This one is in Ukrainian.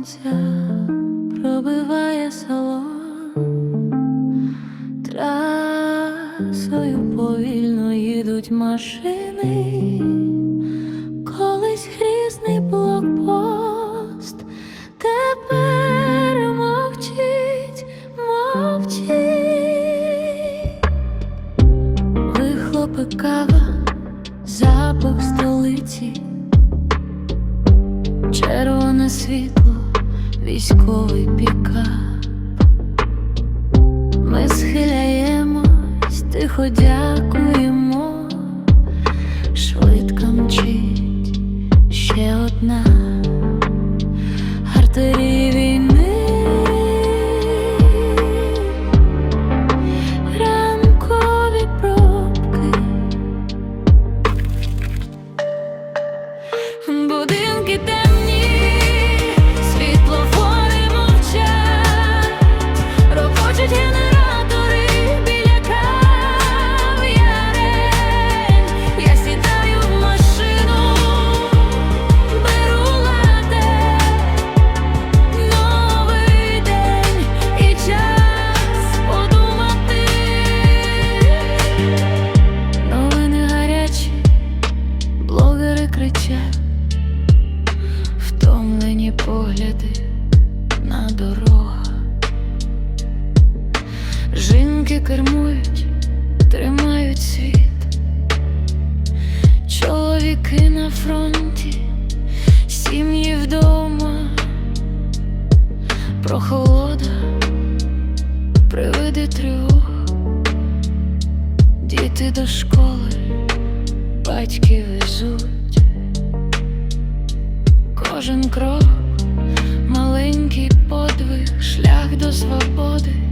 сонця пробиває село, трасою повільно їдуть машини, колись грізний блокпост, тепер мовчить, мовчить. Вихлопи кава, запах столиці, червоне світло, військовий піка, Ми схиляємось, тихо дякуємо, блогери втомлені погляди на дорогах. Жінки кермують, тримають світ. Чоловіки на фронті, сім'ї вдома, прохолода, привиди тривог, діти до школи, батьки везуть, кожен крок, маленький подвиг, шлях до свободи.